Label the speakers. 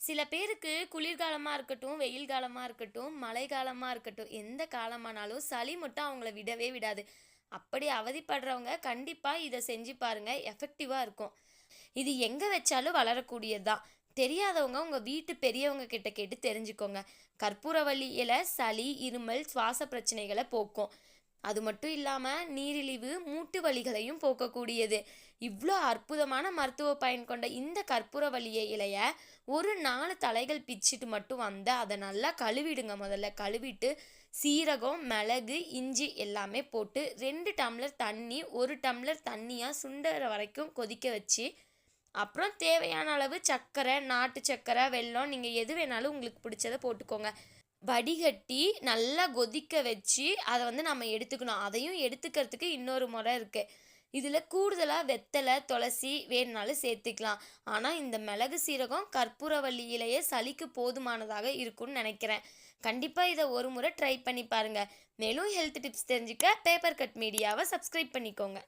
Speaker 1: சில பேருக்கு குளிர்காலமாக இருக்கட்டும் வெயில் காலமாக இருக்கட்டும் மழை காலமாக இருக்கட்டும் எந்த காலமானாலும் சளி மட்டும் அவங்கள விடவே விடாது. அப்படி அவதிப்படுறவங்க கண்டிப்பாக இதை செஞ்சு பாருங்கள் எஃபெக்டிவாக இருக்கும். இது எங்கே வச்சாலும் வளரக்கூடியது? தான் தெரியாதவங்க உங்கள் வீட்டு பெரியவங்க கிட்ட கேட்டு தெரிஞ்சுக்கோங்க. கற்பூரவள்ளி இலை சளி இருமல் சுவாச பிரச்சனைகளை போக்கும். அது மட்டும் இல்லாமல் நீரிழிவு மூட்டு வலிகளையும் போக்கக்கூடியது. இவ்வளோ அற்புதமான மருத்துவ பயன் கொண்ட இந்த கற்பூரவள்ளிய இலைய ஒரு நாலு தலைகள் பிச்சுட்டு மட்டும் வந்து அதை நல்லா கழுவிடுங்க முதல்ல. கழுவிட்டு சீரகம் மிளகு இஞ்சி எல்லாமே போட்டு ரெண்டு டம்ளர் தண்ணி ஒரு டம்ளர் தண்ணியாக சுண்டற வரைக்கும் கொதிக்க வச்சு அப்புறம் தேவையான அளவு சர்க்கரை நாட்டு சர்க்கரை வெல்லம் நீங்கள் எது வேணாலும் உங்களுக்கு பிடிச்சதை போட்டுக்கோங்க. வடிகட்டி நல்லா கொதிக்க வச்சு அதை வந்து நம்ம எடுத்துக்கணும். அதையும் எடுத்துக்கிறதுக்கு இன்னொரு முறை இருக்குது இதில் கூடுதலாக வெத்தலை துளசி வேணுனாலும் சேர்த்துக்கலாம். ஆனால் இந்த மிளகு சீரகம் கற்பூரவள்ளியிலேயே சளிக்கு போதுமானதாக இருக்கும்னு நினைக்கிறேன். கண்டிப்பாக இதை ஒரு முறை ட்ரை பண்ணி பாருங்கள் மேலும் ஹெல்த் டிப்ஸ் தெரிஞ்சுக்க பேப்பர் கட் மீடியாவை சப்ஸ்கிரைப் பண்ணிக்கோங்க.